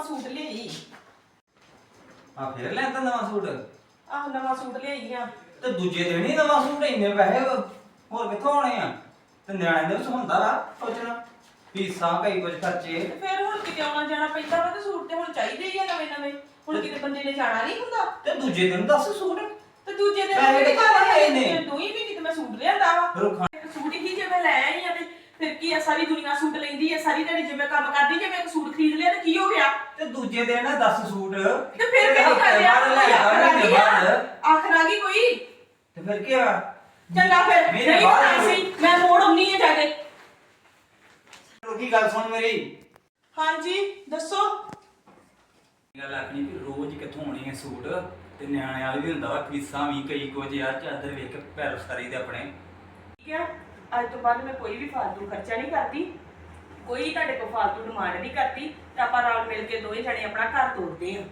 ਹੀ ਆ ਫੇਰ ਲੈਂਦਾ ਨਵਾਂ ਸੂਟ। ਆਹ ਨਵਾਂ ਸੂਟ ਲਿਆਈ ਆ। ਤੇ ਦੂਜੇ ਦਿਨ ਹੀ ਨਵਾਂ ਸੂਟ ਇੰਨੇ ਪੈਸੇ ਹੋਰ ਕਿੱਥੋਂ ਆਉਣੇ ਆ? ਤੇ ਨਿਆਣੇ ਦੇ ਵਿੱਚ ਹੁੰਦਾ ਵਾ ਸੋਚਣਾ ਫੀਸਾਂ ਕਈ ਕੁਝ ਖਰਚੇ। ਤੇ ਫਿਰ ਹੁਣ ਕਿਤੇ ਆਉਣਾ ਜਾਣਾ ਪੈਂਦਾ ਵਾ ਤੇ ਸੂਟ ਤੇ ਹੁਣ ਚਾਹੀਦੇ ਹੀ ਆ ਨਵੇਂ ਨਵੇਂ ਹੁਣ ਕਿਤੇ ਬੰਦੇ ਨੇ ਜਾਣਾ ਨਹੀਂ ਹੁੰਦਾ। ਤੇ ਦੂਜੇ ਦਿਨ ਦੱਸ ਸੂਟ। ਤੇ ਦੂਜੇ ਦਿਨ ਪੈਸੇ ਕਿਹੜੀ ਗੱਲ ਆਏ ਨੇ? ਤੂੰ ਹੀ ਵੀ ਕਿਤੇ ਮੈਂ ਸੂਟ ਲਿਆਂਦਾ ਵਾ। ਫਿਰ ਉਹ ਖਾ- ਇੱਕ ਸੂਟ ਹੀ ਜੇ ਮੈਂ ਲੈ ਆਈ ਆ ਤੇ ਫਿਰ ਕੀ ਆ? ਸਾਰੀ ਦੁਨੀਆ ਸੂਟ ਲੈਂਦੀ ਆ ਸਾਰੀ ਦਿਹਾੜੀ ਜੇ ਮੈਂ ਕੰਮ ਕਰਦੀ ਜੇ ਮੈਂ ਇੱਕ ਸੂਟ ਖਰੀਦ ਲਿਆ ਤੇ ਕੀ ਹੋ ਗਿਆ ਤੇ ਦੂਜੇ ਦਿਨ 10 ਸੂਟ। ਤੇ ਫਿਰ ਕਿਹੜੀ ਗੱਲ ਆ? ਆਖਰ ਆ ਗਈ ਆ? ਆ ਕੋਈ? ਤੇ ਫਿਰ ਕੀ ਆ ਚੰਗਾ ਫਿਰ। ਮੇਰੇ ਨਹੀਂ ਪਤਾ ਸੀ। ਮੈਂ ਮੋੜ ਆਉਣੀ ਆ ਜਾ ਕੇ। ਕੀ ਗੱਲ ਸੁਣ ਮੇਰੀ। ਹਾਂਜੀ ਦੱਸੋ। ਗੱਲ ਆਖਣੀ ਵੀ ਰੋਜ਼ ਕਿੱਥੋਂ ਆਉਣੀ ਹੈ ਸੂਟ? ਤੇ ਨਿਆਣੇ ਵਾਲੇ ਵੀ ਹੁੰਦਾ ਵਾ ਫੀਸਾਂ ਵੀ ਕਈ ਕੁਝ ਯਾਰ ਚਾਦਰ ਵੇਖ ਕੇ ਪੈਰ ਸਾਰੀ ਦੇ ਆਪਣੇ। ਠੀਕ ਹੈ ਅੱਜ ਤੋਂ ਬਾਅਦ ਮੈਂ ਕੋਈ ਵੀ ਫਾਲਤੂ ਖਰਚਾ ਨਹੀਂ ਕਰਦੀ। ਕੋਈ ਤੁਹਾਡੇ ਕੋਲ ਫਾਲਤੂ ਡਿਮਾਂਡ ਨਹੀਂ ਕਰਦੀ ਤੇ ਆਪਾਂ ਰਲ ਮਿਲ ਕੇ ਦੋਵੇਂ ਜਣੇ ਆਪਣਾ ਘਰ ਤੋਰਦੇ ਹਾਂ।